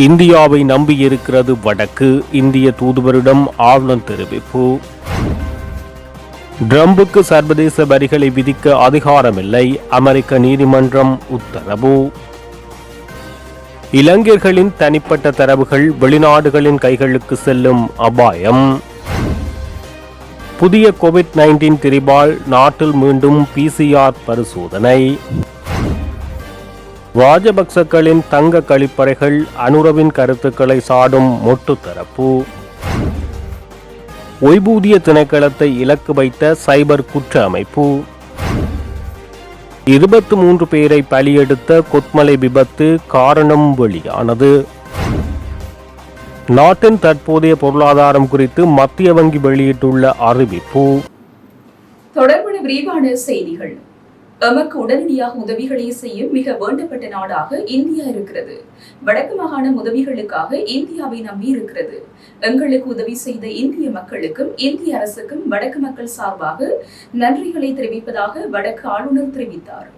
இந்தியாவை நம்பியிருக்கிறது வடக்கு. இந்திய தூதுவரிடம் ஆவணம் தெரிவிப்பு. ட்ரம்புக்கு சர்வதேச வரிகளை விதிக்க அதிகாரமில்லை. அமெரிக்க நீதிமன்றம் உத்தரவு. இளைஞர்களின் தனிப்பட்ட தரவுகள் வெளிநாடுகளின் கைகளுக்கு செல்லும் அபாயம். புதிய கோவிட் நைன்டீன் திரிபால் நாட்டில் மீண்டும் பிசிஆர் பரிசோதனை. ராஜபக்சக்களின் தங்க கழிப்பறைகள் அனுரவின் கருத்துக்களை சாடும் மொட்டு தரப்பு திணைக்களத்தை இலக்கு வைத்த சைபர் குற்ற அமைப்பு. இருபத்தி மூன்று பேரை பலியெடுத்த கொத்மலை விபத்து காரணம் வெளியானது. நாட்டின் தற்போதைய பொருளாதாரம் குறித்து மத்திய வங்கி வெளியிட்டுள்ள அறிவிப்பு. தொடர்பான விரிவான செய்திகள். எமக்கு உடனடியாக உதவிகளை செய்யும் மிக வேண்டப்பட்ட நாடாக இந்தியா இருக்கிறது. வடக்கு மாகாணம் உதவிகளுக்காக இந்தியாவை நம்பி இருக்கிறது. எங்களுக்கு உதவி செய்த இந்திய மக்களுக்கும் இந்திய அரசுக்கும் வடக்கு மக்கள் சார்பாக நன்றிகளை தெரிவிப்பதாக வடக்கு ஆளுநர் தெரிவித்தார்.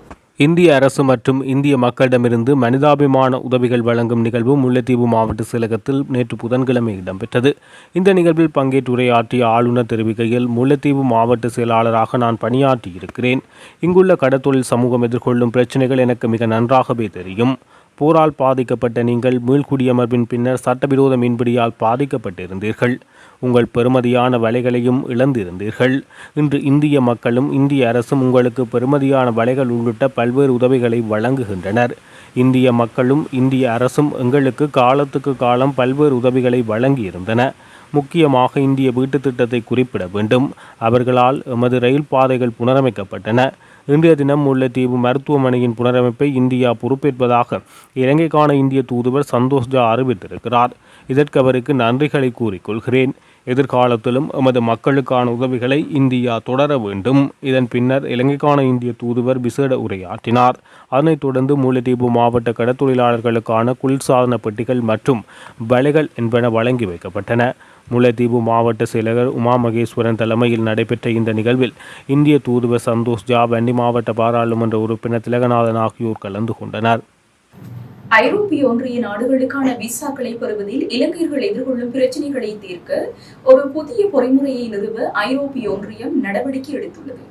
இந்திய அரசு மற்றும் இந்திய மக்களிடமிருந்து மனிதாபிமான உதவிகள் வழங்கும் நிகழ்வு முல்லைத்தீவு மாவட்ட செயலகத்தில் நேற்று புதன்கிழமை இடம்பெற்றது. இந்த நிகழ்வில் பங்கேற்று உரையாற்றிய ஆளுநர் தெரிவிக்கையில் முல்லைத்தீவு மாவட்ட செயலாளராக நான் பணியாற்றியிருக்கிறேன். இங்குள்ள கடத்தொழில் சமூகம் எதிர்கொள்ளும் பிரச்சனைகள் எனக்கு மிக நன்றாகவே தெரியும். போரால் பாதிக்கப்பட்ட நீங்கள் மீள்குடியமர்வின் பின்னர் சட்டவிரோத மீன்பிடியால் பாதிக்கப்பட்டிருந்தீர்கள். உங்கள் பெருமதியான வலைகளையும் இழந்திருந்தீர்கள். இன்று இந்திய மக்களும் இந்திய அரசும் உங்களுக்கு பெருமதியான வலைகள் உள்ளிட்ட பல்வேறு உதவிகளை வழங்குகின்றனர். இந்திய மக்களும் இந்திய அரசும் எங்களுக்கு காலத்துக்கு காலம் பல்வேறு உதவிகளை வழங்கியிருந்தன. முக்கியமாக இந்திய வீட்டுத் திட்டத்தை குறிப்பிட வேண்டும். அவர்களால் எமது ரயில் பாதைகள் புனரமைக்கப்பட்டன. இன்றைய தினம் முல்லைத்தீவு மருத்துவமனையின் புனரமைப்பை இந்தியா பொறுப்பேற்பதாக இலங்கைக்கான இந்திய தூதுவர் சந்தோஷ் ஜா அறிவித்திருக்கிறார். இதற்கு அவருக்கு நன்றிகளை கூறிக்கொள்கிறேன். எதிர்காலத்திலும் எமது மக்களுக்கான உதவிகளை இந்தியா தொடர வேண்டும். இதன் பின்னர் இலங்கைக்கான இந்திய தூதுவர் விசேட உரையாற்றினார். அதனைத் தொடர்ந்து முல்லைத்தீவு மாவட்ட கடத்தொழிலாளர்களுக்கான குளிர்சாதன பெட்டிகள் மற்றும் வலைகள் என்பன வழங்கி வைக்கப்பட்டன. முல்லைத்தீவு மாவட்ட செயலர் உமா மகேஸ்வரன் தலைமையில் நடைபெற்ற இந்த நிகழ்வில் இந்திய தூதுவர் சந்தோஷ் ஜா வன்னி மாவட்ட பாராளுமன்ற உறுப்பினர் திலகநாதன் ஆகியோர் கலந்து கொண்டனர். ஐரோப்பிய ஒன்றிய நாடுகளுக்கான விசாக்களை பெறுவதில் இலங்கையர்கள் எதிர்கொள்ளும் பிரச்சினைகளை தீர்க்க ஒரு புதிய பொறிமுறையை நிறுவ ஐரோப்பிய ஒன்றியம் நடவடிக்கை எடுத்துள்ளது.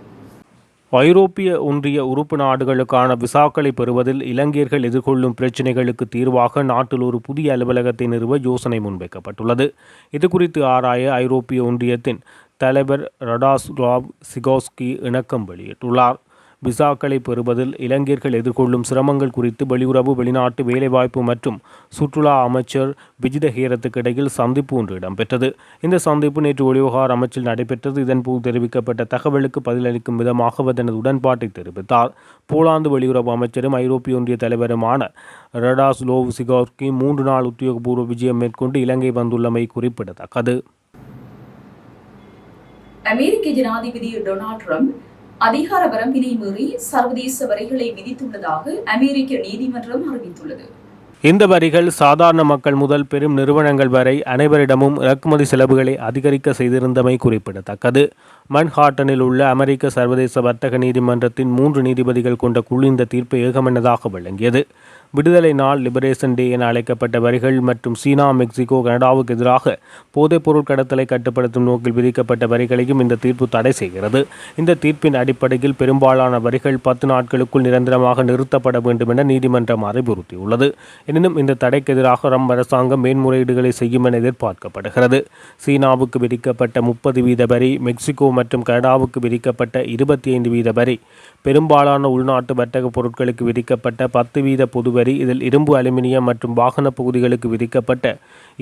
ஐரோப்பிய ஒன்றிய உறுப்பு நாடுகளுக்கான விசாக்களை பெறுவதில் இலங்கையர்கள் எதிர்கொள்ளும் பிரச்சினைகளுக்கு தீர்வாக நாட்டில் ஒரு புதிய அலுவலகத்தை நிறுவ யோசனை முன்வைக்கப்பட்டுள்ளது. இதுகுறித்து ஆராய ஐரோப்பிய ஒன்றியத்தின் தலைவர் ரடாஸ்லாவ் சிகோஸ்கி இணக்கம் வெளியிட்டுள்ளார். விசாக்களை பெறுவதில் இலங்கையர்கள் எதிர்கொள்ளும் சிரமங்கள் குறித்து வெளியுறவு வெளிநாட்டு வேலைவாய்ப்பு மற்றும் சுற்றுலா அமைச்சர் விஜித ஹேரத்துக்கு இடையில் சந்திப்பு ஒன்று இடம்பெற்றது. இந்த சந்திப்பு நேற்று வெளிவகார அமைச்சில் நடைபெற்றது. இதன்போது தெரிவிக்கப்பட்ட தகவலுக்கு பதிலளிக்கும் விதமாக அவர் தனது உடன்பாட்டை தெரிவித்தார். போலாந்து வெளியுறவு அமைச்சரும் ஐரோப்பிய ஒன்றிய தலைவருமான ரடாஸ்லோவ் சிகோர்கி மூன்று நாள் உத்தியோகபூர்வ விஜயம் மேற்கொண்டு இலங்கை வந்துள்ளமை குறிப்பிடத்தக்கது. அமெரிக்க ஜனாதிபதி டொனால்ட் ட்ரம்ப் அதிகார வரம்பினை மீறி சர்வதேச வரிகளை விதித்துள்ளதாக அமெரிக்க நீதிமன்றம் அறிவித்துள்ளது. இந்த வரிகள் சாதாரண மக்கள் முதல் பெரும் நிறுவனங்கள் வரை அனைவரிடமும் இறக்குமதி செலவுகளை அதிகரிக்க செய்திருந்தமை குறிப்பிடத்தக்கது. மன்ஹாட்டனில் உள்ள அமெரிக்க சர்வதேச வர்த்தக நீதிமன்றத்தின் மூன்று நீதிபதிகள் கொண்ட குழு இந்த தீர்ப்பை ஏகமனதாக வழங்கியது விடுதலை நாள் லிபரேஷன் டே என அழைக்கப்பட்ட வரிகள் மற்றும் சீனா மெக்சிகோ கனடாவுக்கு எதிராக போதைப்பொருள் கடத்தலை கட்டுப்படுத்தும் நோக்கில் விதிக்கப்பட்ட வரிகளையும் இந்த தீர்ப்பு தடை செய்கிறது. இந்த தீர்ப்பின் அடிப்படையில் பெரும்பாலான வரிகள் பத்து நாட்களுக்குள் நிரந்தரமாக நிறுத்தப்பட வேண்டும் என நீதிமன்றம் அறிவுறுத்தியுள்ளது. எனினும் இந்த தடைக்கு எதிராக ரம் அரசாங்கம் மேன்முறையீடுகளை செய்யும் என எதிர்பார்க்கப்படுகிறது. சீனாவுக்கு விதிக்கப்பட்ட முப்பது வீத வரி மெக்சிகோ மற்றும் கனடாவுக்கு விதிக்கப்பட்ட இருபத்தி ஐந்து வீத வரி பெரும்பாலான உள்நாட்டு வர்த்தக பொருட்களுக்கு விதிக்கப்பட்ட பத்து வீத பொது வரி இதில் இரும்பு அலுமினியம் மற்றும் வாகன பகுதிகளுக்கு விதிக்கப்பட்ட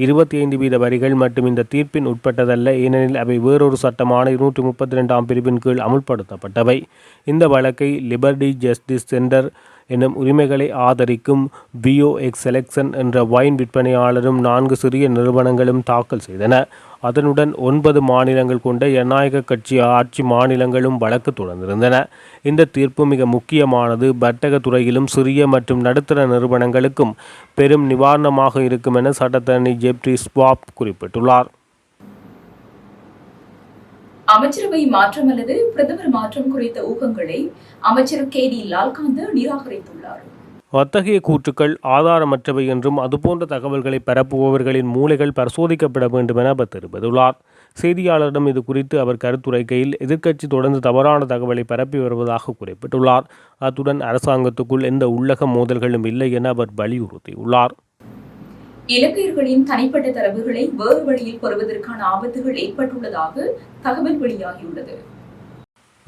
இருபத்தி ஐந்து வீத வரிகள் மற்றும் இந்த தீர்ப்பின் உட்பட்டதல்ல. ஏனெனில் அவை வேறொரு சட்டமான இருநூற்றி முப்பத்தி ரெண்டாம் பிரிவின் கீழ் அமுல்படுத்தப்பட்டவை. இந்த வழக்கை லிபர்டி ஜஸ்டிஸ் சென்டர் எனும் உரிமைகளை ஆதரிக்கும் பிஓ எக்ஸ் செலெக்ஷன் என்ற வைன் விற்பனையாளரும் நான்கு சிறிய நிறுவனங்களும் தாக்கல் செய்தன. அதனுடன் ஒன்பது மாநிலங்கள் கொண்ட ஜனநாயக கட்சி ஆட்சி மாநிலங்களும் வழக்கு தொடர்ந்திருந்தன. இந்த தீர்ப்பு மிக முக்கியமானது. வர்த்தக துறையிலும் சிறிய மற்றும் நடுத்தர நிறுவனங்களுக்கும் பெரும் நிவாரணமாக இருக்கும் என சட்டத்தரணி ஜெப்ரி ஸ்வாப் குறிப்பிட்டுள்ளார். அமைச்சரவை மாற்றம் அல்லது பிரதமர் மாற்றம் குறித்த ஊகங்களை அமைச்சர் கே டி லால்காந்த நிராகரித்துள்ளார். அத்தகைய கூற்றுக்கள் ஆதாரமற்றவை என்றும் அதுபோன்ற தகவல்களை பரப்புபவர்களின் மூளைகள் பரிசோதிக்கப்பட வேண்டும் என அவர் தெரிவித்துள்ளார். செய்தியாளரிடம் இது குறித்து அவர் கருத்துரைக்கையில் எதிர்க்கட்சி தொடர்ந்து தவறான தகவலை பரப்பி வருவதாக குறிப்பிட்டுள்ளார். அத்துடன் அரசாங்கத்துக்குள் எந்த உள்ளக மோதல்களும் இல்லை என அவர் வலியுறுத்தியுள்ளார். இலங்கையர்களின் தனிப்பட்ட தரவுகளை வேறு வழியில் பெறுவதற்கான ஆபத்துகள் ஏற்பட்டுள்ளதாக தகவல் வெளியாகியுள்ளது.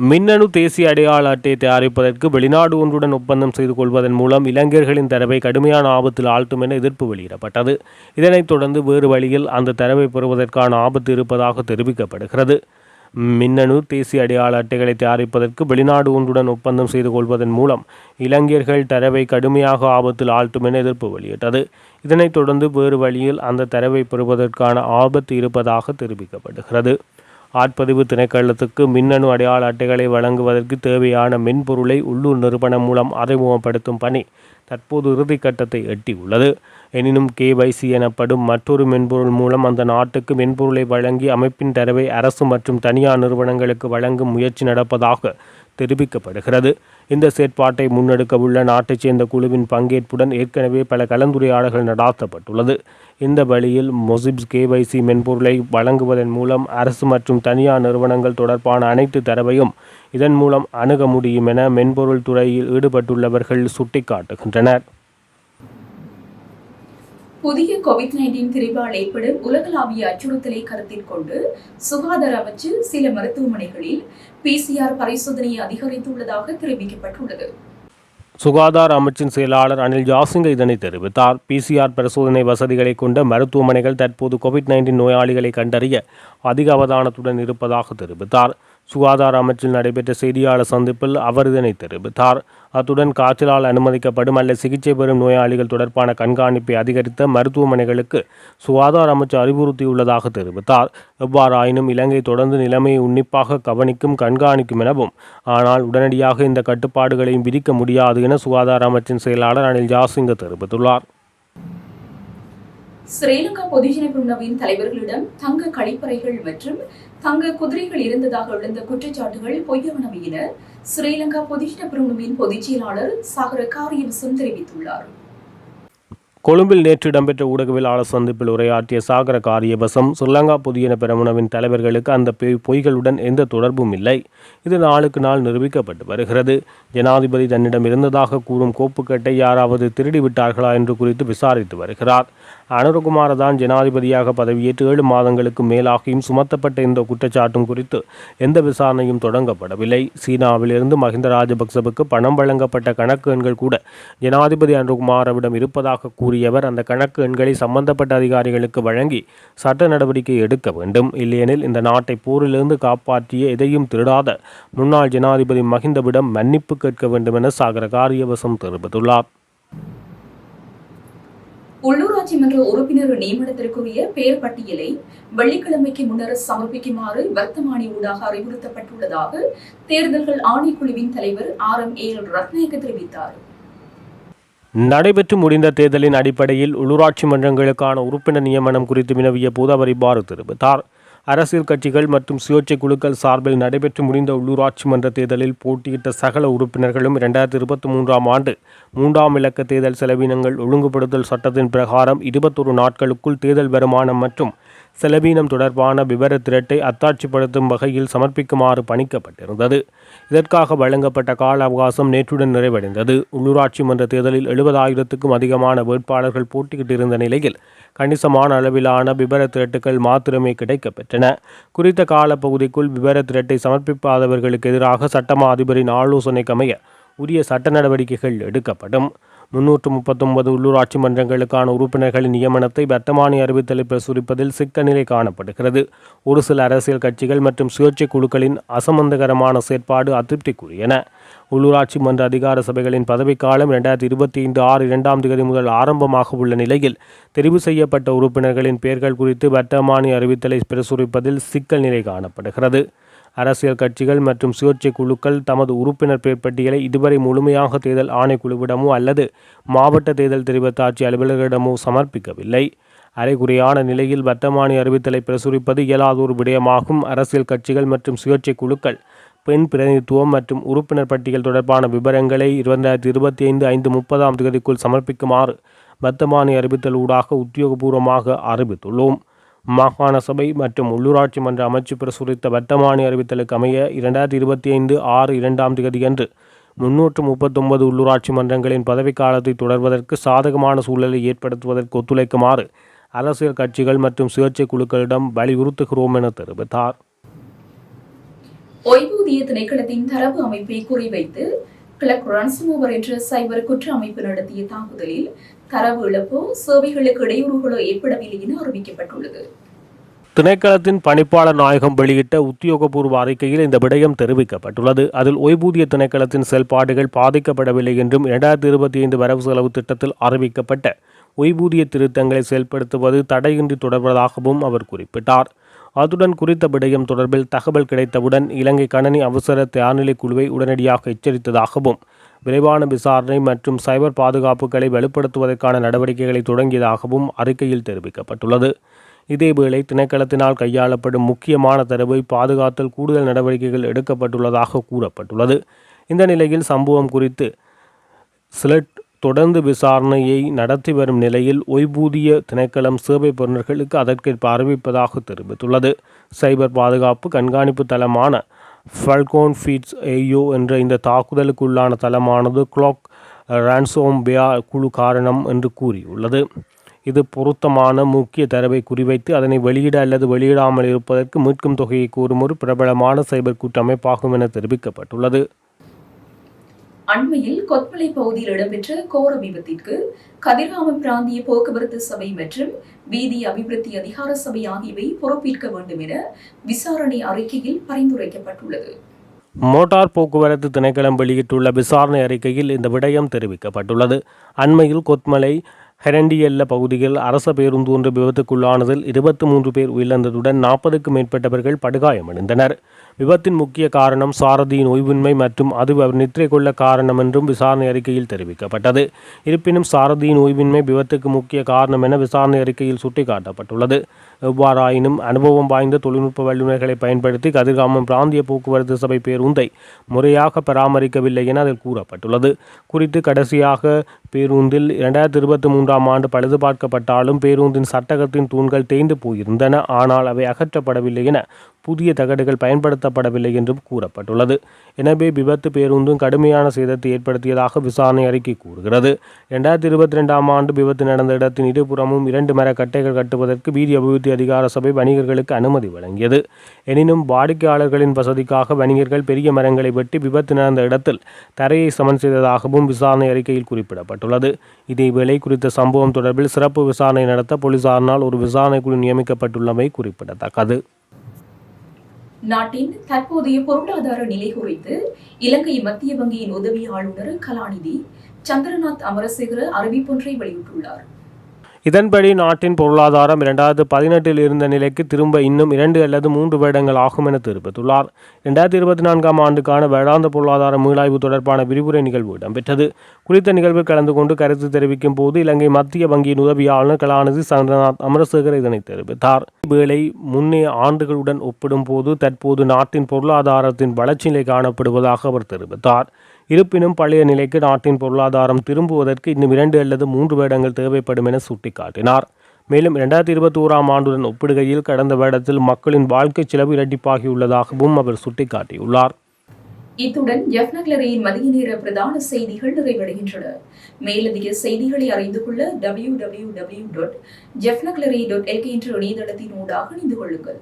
மின்னணு தேசிய அடையாள அட்டை தயாரிப்பதற்கு வெளிநாடு ஒன்றுடன் ஒப்பந்தம் செய்து கொள்வதன் மூலம் இளைஞர்களின் தரவை கடுமையான ஆபத்தில் ஆழ்த்தும் என எதிர்ப்பு வெளியிடப்பட்டது. இதனைத் தொடர்ந்து வேறு வழியில் அந்த தரவை பெறுவதற்கான ஆபத்து இருப்பதாக தெரிவிக்கப்படுகிறது. மின்னணு தேசிய அடையாள அட்டைகளை தயாரிப்பதற்கு வெளிநாடு ஒன்றுடன் ஒப்பந்தம் செய்து கொள்வதன் மூலம் இளைஞர்கள் தரவை கடுமையாக ஆபத்தில் ஆழ்த்தும் என எதிர்ப்பு வெளியிட்டது. இதனைத் தொடர்ந்து வேறு வழியில் அந்த தரவை பெறுவதற்கான ஆபத்து இருப்பதாக தெரிவிக்கப்படுகிறது. ஆட்பதிவு திணைக்களத்துக்கு மின்னணு அடையாள அட்டைகளை வழங்குவதற்கு தேவையான மென்பொருளை உள்ளூர் நிறுவனம் மூலம் அறிமுகப்படுத்தும் பணி தற்போது இறுதிக்கட்டத்தை எட்டியுள்ளது. எனினும் கேவைசி எனப்படும் மற்றொரு மென்பொருள் மூலம் அந்த நாட்டுக்கு மென்பொருளை வழங்கி அமைப்பின் தரவை அரசு மற்றும் தனியார் நிறுவனங்களுக்கு வழங்கும் முயற்சி நடப்பதாக தெரிவிக்கப்படுகிறது. இந்த செயற்பாட்டை முன்னெடுக்க உள்ள நாட்டைச் சேர்ந்த குழுவின் பங்கேற்புடன் ஏற்கனவே பல கலந்துரையாடல்கள் நடாத்தப்பட்டுள்ளது. இந்த வழியில் மொசிப்ஸ் கேவைசி மென்பொருளை வழங்குவதன் மூலம் அரசு மற்றும் தனியார் நிறுவனங்கள் தொடர்பான அனைத்து தரவையும் இதன் மூலம் அணுக முடியும் என மென்பொருள் துறையில் ஈடுபட்டுள்ளவர்கள் சுட்டிக்காட்டுகின்றனர். புதிய கோவிட் நைன்டீன் திரிபால் ஏற்படும் உலகளாவிய அச்சுறுத்தலை கருத்தில் கொண்டு சுகாதார அமைச்சு சில மருத்துவமனைகளில் பிசிஆர் பரிசோதனையை அதிகரித்துள்ளதாக தெரிவிக்கப்பட்டுள்ளது. சுகாதார அமைச்சின் செயலாளர் அனில் ஜாசிங்க இதனை தெரிவித்தார். பிசிஆர் பரிசோதனை வசதிகளை கொண்ட மருத்துவமனைகள் தற்போது கோவிட் நைன்டீன் நோயாளிகளை கண்டறிய அதிக அவதானத்துடன் இருப்பதாக தெரிவித்தார். சுகாதார அமைச்சில் நடைபெற்ற செய்தியாளர் சந்திப்பில் அவர் இதனை தெரிவித்தார். அத்துடன் காய்ச்சலால் அனுமதிக்கப்படும் அல்ல சிகிச்சை பெறும் நோயாளிகள் தொடர்பான கண்காணிப்பை அதிகரித்த மருத்துவமனைகளுக்கு சுகாதார அமைச்சு அறிவுறுத்தியுள்ளதாக தெரிவித்தார். எவ்வாறாயினும் இலங்கை தொடர்ந்து நிலைமையை உன்னிப்பாக கவனிக்கும் கண்காணிக்கும் எனவும் ஆனால் உடனடியாக இந்த கட்டுப்பாடுகளையும் விதிக்க முடியாது என சுகாதார அமைச்சின் செயலாளர் அனில் ஜாசிங்க தெரிவித்துள்ளார். ஸ்ரீலங்கா பொதுஜன குழுவின் தலைவர்களிடம் தங்க கழிப்பறைகள் மற்றும் தங்க குதிரைகள் இருந்ததாக எழுந்த குற்றச்சாட்டுகள் பொய்யானவை என ஸ்ரீலங்கா பொதுஜன பொதுச் செயலாளர் சாகர காரியவசம் தெரிவித்துள்ளார். கொழும்பில் நேற்று இடம்பெற்ற ஊடகவியலாளர் சந்திப்பில் உரையாற்றிய சாகர காரியவசம் ஸ்ரீலங்கா புதியன பெரமுனவின் தலைவர்களுக்கு அந்த பொய்- பொய்களுடன் எந்த தொடர்பும் இல்லை. இது நாளுக்கு நாள் நிரூபிக்கப்பட்டு வருகிறது. ஜனாதிபதி தன்னிடம் இருந்ததாக கூறும் கோப்புக்கட்டை யாராவது திருடிவிட்டார்களா என்று குறித்து விசாரித்து வருகிறார். அனுரகுமார தான் ஜனாதிபதியாக பதவியேற்று ஏழு மாதங்களுக்கு மேலாகியும் சுமத்தப்பட்ட இந்த குற்றச்சாட்டும் குறித்து எந்த விசாரணையும் தொடங்கப்படவில்லை. சீனாவிலிருந்து மஹிந்த ராஜபக்சவுக்கு பணம் வழங்கப்பட்ட கணக்கு எண்கள் கூட ஜனாதிபதி அனுரகுமாரவிடம் இருப்பதாக கூறியவர். அந்த கணக்கு எண்களை சம்பந்தப்பட்ட அதிகாரிகளுக்கு வழங்கி சட்ட நடவடிக்கை எடுக்க வேண்டும். இல்லையெனில் இந்த நாட்டை போரிலிருந்து காப்பாற்றிய எதையும் திருடாத முன்னாள் ஜனாதிபதி மஹிந்தவிடம் மன்னிப்பு கேட்க வேண்டும் என சாகர காரியவசம் தெரிவித்துள்ளார். உள்ளூராட்சி மன்ற உறுப்பினர் நியமனத்திற்குரிய பெயர் பட்டியலை வெள்ளிக்கிழமைக்கு முன்னர் சமர்ப்பிக்குமாறு வர்த்தமானி ஊடாக அறிவுறுத்தப்பட்டுள்ளதாக தேர்தல்கள் ஆணைக்குழுவின் தலைவர் ஆர் எம் ஏ ரத்நாயக்க தெரிவித்தார். நடைபெற்று முடிந்த தேர்தலின் அடிப்படையில் உள்ளூராட்சி மன்றங்களுக்கான உறுப்பினர் நியமனம் குறித்து வினவிய போது அவர் இவ்வாறு தெரிவித்தார். அரசியல் கட்சிகள் மற்றும் சுயேட்சை குழுக்கள் சார்பில் நடைபெற்று முடிந்த உள்ளூராட்சி மன்ற தேர்தலில் போட்டியிட்ட சகல உறுப்பினர்களும் இரண்டாயிரத்தி இருபத்தி மூன்றாம் ஆண்டு மூன்றாம் இலக்க தேர்தல் செலவினங்கள் ஒழுங்குபடுத்தல் சட்டத்தின் பிரகாரம் இருபத்தொரு நாட்களுக்குள் தேர்தல் வருமானம் மற்றும் செலவீனம் தொடர்பான விவர திரட்டை அத்தாட்சிப்படுத்தும் வகையில் சமர்ப்பிக்குமாறு பணிக்கப்பட்டிருந்தது. இதற்காக வழங்கப்பட்ட கால அவகாசம் நேற்றுடன் நிறைவடைந்தது. உள்ளூராட்சி மன்ற தேர்தலில் எழுபதாயிரத்துக்கும் அதிகமான வேட்பாளர்கள் போட்டியிட்டிருந்த நிலையில் கணிசமான அளவிலான விவர திரட்டுகள் மாத்திரமே கிடைக்கப்பெற்றன. குறித்த காலப்பகுதிக்குள் விவர திரட்டை சமர்ப்பிக்காதவர்களுக்கு எதிராக சட்டமா அதிபரின் ஆலோசனைக்கமைய உரிய சட்ட நடவடிக்கைகள் எடுக்கப்படும். முன்னூற்று முப்பத்தொன்பது உள்ளூராட்சி மன்றங்களுக்கான உறுப்பினர்களின் நியமனத்தை வர்த்தமானி அறிவித்தலை பிரசுரிப்பதில் சிக்க நிலை காணப்படுகிறது. ஒரு சில அரசியல் கட்சிகள் மற்றும் சுயேட்சை குழுக்களின் அசம்பந்தகரமான செயற்பாடு அதிருப்திக்குரியன. உள்ளூராட்சி மன்ற அதிகார சபைகளின் பதவிக்காலம் இரண்டாயிரத்தி இருபத்தி ஐந்து ஆறு இரண்டாம் தேதி முதல் ஆரம்பமாக உள்ள நிலையில் தெரிவு செய்யப்பட்ட உறுப்பினர்களின் பெயர்கள் குறித்து வர்த்தமானி அறிவித்தலை பிரசுரிப்பதில் சிக்கல் நிலை காணப்படுகிறது. அரசியல் கட்சிகள் மற்றும் சுயேட்சை குழுக்கள் தமது உறுப்பினர் பெயர் பட்டியலை இதுவரை முழுமையாக தேர்தல் ஆணைக்குழுவிடமோ அல்லது மாவட்ட தேர்தல் தெரிவத்தாட்சி அலுவலர்களிடமோ சமர்ப்பிக்கவில்லை. அரைகுறையான நிலையில் வர்த்தமானி அறிவித்தலை பிரசுரிப்பது இயலாதோர் விடயமாகும். அரசியல் கட்சிகள் மற்றும் சுயேட்சை குழுக்கள் பெண் பிரதிநிதித்துவம் மற்றும் உறுப்பினர் பட்டியல் தொடர்பான விவரங்களை இரண்டாயிரத்தி இருபத்தி ஐந்து ஐந்து முப்பதாம் தேதிக்குள் சமர்ப்பிக்குமாறு வர்த்தமானி அறிவித்தல் ஊடாக உத்தியோகபூர்வமாக அறிவித்துள்ளோம். மாகாண சபை மற்றும் உள்ளூராட்சி மன்ற அமைச்சு பிரசுரித்த வர்த்தமானி அறிவித்தலுக்கு அமைய இரண்டாயிரத்தி இருபத்தி ஐந்து ஆறு இரண்டாம் தேதியன்று முன்னூற்று முப்பத்தொன்பது உள்ளூராட்சி மன்றங்களின் பதவிக்காலத்தை தொடர்வதற்கு சாதகமான சூழலை ஏற்படுத்துவதற்கு ஒத்துழைக்குமாறு அரசியல் கட்சிகள் மற்றும் சுயேட்சை குழுக்களிடம் வலியுறுத்துகிறோம் என தெரிவித்தார். ஓய்வூதிய திணைக்களத்தின் தரவு அமைப்பை குறிவைத்து கிளக் ரன்ஸ்மோவர் என்ற சைபர் குற்ற அமைப்பு நடத்திய தாக்குதலில் தரவு இழப்போ சேவைகளுக்கு இடையூறுகளோ ஏற்படவில்லை என அறிவிக்கப்பட்டுள்ளது. திணைக்களத்தின் பணிப்பாளர் நாயகம் வெளியிட்ட உத்தியோகபூர்வ அறிக்கையில் இந்த விடயம் தெரிவிக்கப்பட்டுள்ளது. அதில் ஓய்வூதிய திணைக்களத்தின் செயல்பாடுகள் பாதிக்கப்படவில்லை என்றும் இரண்டாயிரத்தி இருபத்தி ஐந்து வரவு செலவு திட்டத்தில் அறிவிக்கப்பட்ட ஓய்வூதிய திருத்தங்களை செயல்படுத்துவது தடையின்றி தொடர்வதாகவும் அவர் குறிப்பிட்டார். அத்துடன் குறித்த விடயம் தொடர்பில் தகவல் கிடைத்தவுடன் இலங்கை கணனி அவசர தயார்நிலை குழுவை உடனடியாக எச்சரித்ததாகவும் விரைவான விசாரணை மற்றும் சைபர் பாதுகாப்புகளை வலுப்படுத்துவதற்கான நடவடிக்கைகளை தொடங்கியதாகவும் அறிக்கையில் தெரிவிக்கப்பட்டுள்ளது. இதேவேளை திணைக்களத்தினால் கையாளப்படும் முக்கியமான தரவை பாதுகாத்தல் கூடுதல் நடவடிக்கைகள் எடுக்கப்பட்டுள்ளதாக கூறப்பட்டுள்ளது. இந்த நிலையில் சம்பவம் குறித்து சிலட் தொடர்ந்து விசாரணையை நடத்தி வரும் நிலையில் ஓய்வூதிய திணைக்களம் சேவை பெறுநர்களுக்கு அதற்கேற்ப அறிவிப்பதாக தெரிவித்துள்ளது. சைபர் பாதுகாப்பு கண்காணிப்பு தளமான ஃபல்கோன் ஃபீட்ஸ் ஏயோ என்ற இந்த தாக்குதலுக்குள்ளான தளமானது கிளாக் ரான்சோம்பியா குழு காரணம் என்று கூறியுள்ளது. இது பொருத்தமான முக்கிய தரவை குறிவைத்து அதனை வெளியிட அல்லது வெளியிடாமல் இருப்பதற்கு மீட்கும் தொகையை கூறும் ஒரு பிரபலமான சைபர் கூட்டமைப்பாகும் என தெரிவிக்கப்பட்டுள்ளது. அண்மையில் கொத்மலை பகுதியில் இடம்பெற்ற கோர விபத்திற்கு கதிர்காமம் பிராந்திய போக்குவரத்து சபை மற்றும் வீதி அபிவிருத்தி அதிகார சபை ஆகியவை பொறுப்பேற்க வேண்டும் என விசாரணை அறிக்கையில் பரிந்துரைக்கப்பட்டுள்ளது. மோட்டார் போக்குவரத்து திணைக்களம் வெளியிட்டுள்ள விசாரணை அறிக்கையில் இந்த விடயம் தெரிவிக்கப்பட்டுள்ளது. அண்மையில் கொத்மலை ஹெரண்டியல்ல பகுதியில் அரச பேருந்து ஒன்று விபத்துக்குள்ளானதில் இருபத்தி மூன்று பேர் உயிரிழந்ததுடன் நாற்பதுக்கும் மேற்பட்டவர்கள் படுகாயமடைந்தனர். விபத்தின் முக்கிய காரணம் சாரதியின் ஓய்வின்மை மற்றும் அது அவர் நித்திரை கொள்ள காரணம் என்றும் விசாரணை அறிக்கையில் தெரிவிக்கப்பட்டது. இருப்பினும் சாரதியின் ஓய்வின்மை விபத்துக்கு முக்கிய காரணம் என விசாரணை அறிக்கையில் சுட்டிக்காட்டப்பட்டுள்ளது. எவ்வாறாயினும் அனுபவம் வாய்ந்த தொழில்நுட்ப வல்லுநர்களை பயன்படுத்தி கதிர்காமம் பிராந்திய போக்குவரத்து சபை பேருந்தை முறையாக பராமரிக்கவில்லை என அதில் கூறப்பட்டுள்ளது. குறித்து கடைசியாக பேருந்தில் இரண்டாயிரத்தி இருபத்தி மூன்றாம் ஆண்டு பழுது பார்க்கப்பட்டாலும் பேருந்தின் சட்டகத்தின் தூண்கள் தேய்ந்து போயிருந்தன. ஆனால் அவை அகற்றப்படவில்லை என புதிய தகடுகள் பயன்படுத்தப்படவில்லை என்றும் கூறப்பட்டுள்ளது. எனவே விபத்து பேருந்தும் கடுமையான சேதத்தை ஏற்படுத்தியதாக விசாரணை அறிக்கை கூறுகிறது. இரண்டாயிரத்தி இருபத்தி ரெண்டாம் ஆண்டு விபத்து நடந்த இடத்தின் இருபுறமும் இரண்டு மர கட்டைகள் கட்டுவதற்கு வீதி அபிவிருத்தி அதிகார சபை வணிகர்களுக்கு அனுமதி வழங்கியது. எனினும் வாடிக்கையாளர்களின் வசதிக்காக வணிகர்கள் பெரிய மரங்களை வெட்டி விபத்து நடந்த இடத்தில் தரையை சமன் செய்ததாகவும் விசாரணை அறிக்கையில் குறிப்பிடப்பட்டது தெரிவிக்கப்பட்டுள்ளது. இதேவேளை குறித்த சம்பவம் தொடர்பில் சிறப்பு விசாரணை நடத்த போலீசாரினால் ஒரு விசாரணை குழு நியமிக்கப்பட்டுள்ளமை குறிப்பிடத்தக்கது. நாட்டின் தற்போதைய பொருளாதார நிலை குறித்து இலங்கை மத்திய வங்கியின் உதவி ஆளுநர் கலாநிதி சந்திரநாத் அமரசேகர அறிவிப்பொன்றை வெளியிட்டுள்ளார். இதன்படி நாட்டின் பொருளாதாரம் இரண்டாயிரத்து பதினெட்டில் இருந்த நிலைக்கு திரும்ப இன்னும் இரண்டு அல்லது மூன்று வருடங்கள் ஆகும் என தெரிவித்துள்ளார். இரண்டாயிரத்தி இருபத்தி நான்காம் ஆண்டுக்கான வேளாந்த பொருளாதார மீளாய்வு தொடர்பான விரிவுரை நிகழ்வு இடம்பெற்றது. குறித்த நிகழ்வில் கலந்து கொண்டு கருத்து தெரிவிக்கும் போது இலங்கை மத்திய வங்கியின் உதவி ஆளுநர் கலாநிதி சந்திரநாத் அமரசேகர் இதனை தெரிவித்தார். வேளை முன்னே ஆண்டுகளுடன் ஒப்பிடும்போது தற்போது நாட்டின் பொருளாதாரத்தின் வளர்ச்சி நிலை காணப்படுவதாக அவர் தெரிவித்தார். இருப்பினும் பழைய நிலைக்கு நாட்டின் பொருளாதாரம் திரும்புவதற்கு இன்னும் இரண்டு அல்லது மூன்று வருடங்கள் தேவைப்படும் என சுட்டிக்காட்டினார். மேலும் இரண்டாயிரத்தி இருபத்தி ஓராம் ஆண்டுடன் ஒப்பிடுகையில் கடந்த வருடத்தில் மக்களின் வாழ்க்கை செலவு இரட்டிப்பாகியுள்ளதாகவும் அவர் சுட்டிக்காட்டியுள்ளார். இத்துடன் எஃப் ஜெஃப்னக்லரியின் மதிய நேர பிரதான செய்திகள் நிறைவடைகின்றன. மேலதிக செய்திகளை அறிந்து கொள்ள டபிள்யூ டபிள்யூ டபிள்யூ டாட் ஜெஃப் ஜெஃப்னக்லரி டாட் எல்கே என்ற இணையதளத்தின் ஊடாக இணைந்து கொள்ளுங்கள்.